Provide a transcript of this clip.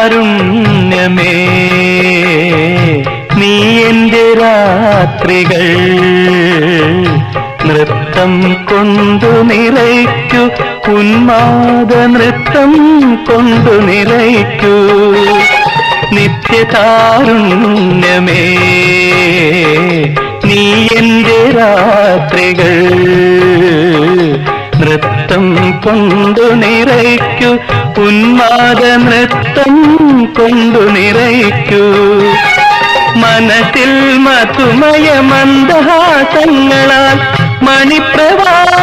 നിത്യതാരുണ്യമേ നീ എന്റെ രാത്രികൾ നൃത്തം കൊണ്ടു നിറയ്ക്കു ഉന്മാദ നൃത്തം കൊണ്ടു നിറയ്ക്കൂ. നിത്യതാരുണ്യമേ നീ എന്റെ രാത്രികൾ കൊണ്ടു നിറയ്ക്കു. ഉന്മാദ നൃത്തം കൊണ്ടു നിറയ്ക്കൂ. മനസ്സിൽ മധുമയ മന്ദഹാസങ്ങളാൽ മണിപ്രവാളങ്ങൾ